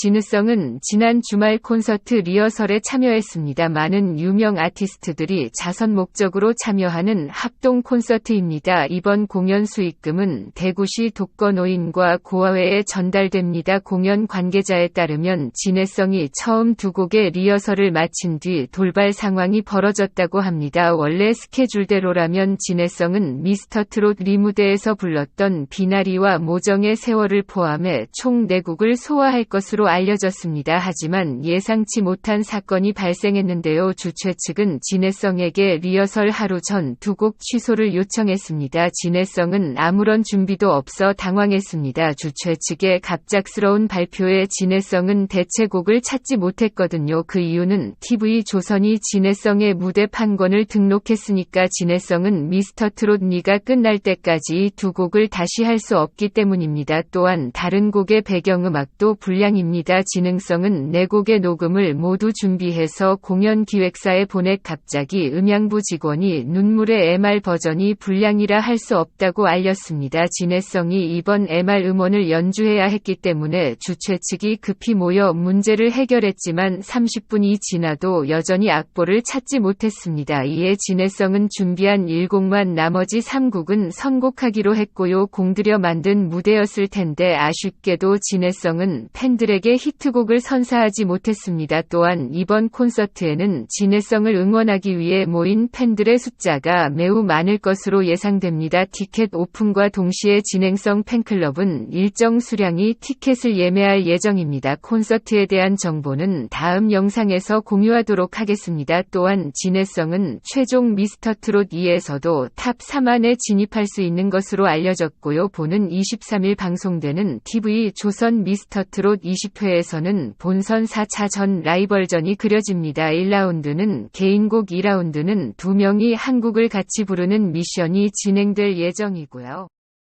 진우성은 지난 주말 콘서트 리허설에 참여했습니다. 많은 유명 아티스트들이 자선 목적으로 참여하는 합동 콘서트입니다. 이번 공연 수익금은 대구시 독거노인과 고아회에 전달됩니다. 공연 관계자에 따르면 진혜성이 처음 두 곡의 리허설을 마친 뒤 돌발 상황이 벌어졌다고 합니다. 원래 스케줄대로라면 진혜성은 미스터트롯 리무대에서 불렀던 비나리와 모정의 세월을 포함해 총 4곡을 소화할 것으로 알려졌습니다. 하지만 예상치 못한 사건이 발생했는데요. 주최 측은 진혜성에게 리허설 하루 전 두 곡 취소를 요청했습니다. 진혜성은 아무런 준비도 없어 당황했습니다. 주최 측의 갑작스러운 발표에 진혜성은 대체곡을 찾지 못했거든요. 그 이유는 TV 조선이 진혜성의 무대 판권을 등록했으니까 진혜성은 미스터 트롯 니가 끝날 때까지 두 곡을 다시 할 수 없기 때문입니다. 또한 다른 곡의 배경음악도 불량입니다. 진흥성은 네 곡의 녹음을 모두 준비해서 공연 기획사에 보내 갑자기 음향부 직원이 눈물의 MR 버전이 불량이라 할 수 없다고 알렸습니다. 진혜성이 이번 MR 음원을 연주해야 했기 때문에 주최 측이 급히 모여 문제를 해결했지만 30분이 지나도 여전히 악보를 찾지 못했습니다. 이에 진혜성은 준비한 1곡만 나머지 3곡은 선곡하기로 했고요. 공들여 만든 무대였을 텐데 아쉽게도 진혜성은 팬들에게 히트곡을 선사하지 못했습니다. 또한 이번 콘서트에는 진혜성을 응원하기 위해 모인 팬들의 숫자가 매우 많을 것으로 예상됩니다. 티켓 오픈과 동시에 진행성 팬클럽은 일정 수량이 티켓을 예매할 예정입니다. 콘서트에 대한 정보는 다음 영상에서 공유하도록 하겠습니다. 또한 진혜성은 최종 미스터트롯 2에서도 탑 3 안에 진입할 수 있는 것으로 알려졌고요. 보는 23일 방송되는 TV 조선 미스터트롯 20회에서는 본선 4차전 라이벌전이 그려집니다. 1라운드는 개인곡 2라운드는 두 명이 한국을 같이 부르는 미션이 진행될 예정이고요.